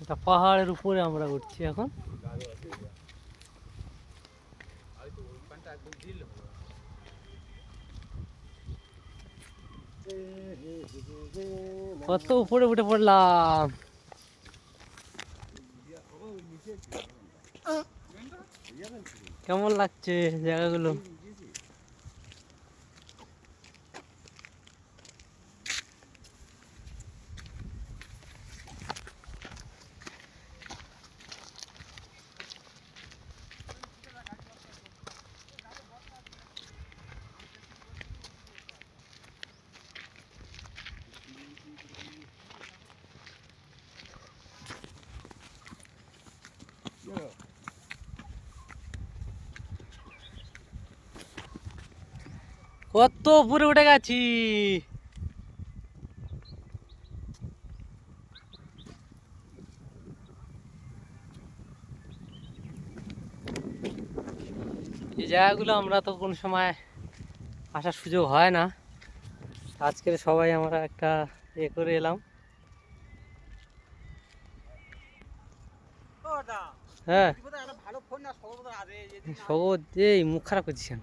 এটা পাহাড়ের উপরে আমরা উঠছি এখন। কত উপরে উঠে পড়লাম। কেমন লাগছে জায়গাগুলো? কত উপরে উঠে গেছি। এই জায়গাগুলো আমরা তো কোনো সময় আসার সুযোগ হয় না। আজকের সবাই আমরা একটা এ করে এলাম। হ্যাঁ। সগত এই মুখ খারাপ করছিস কেন?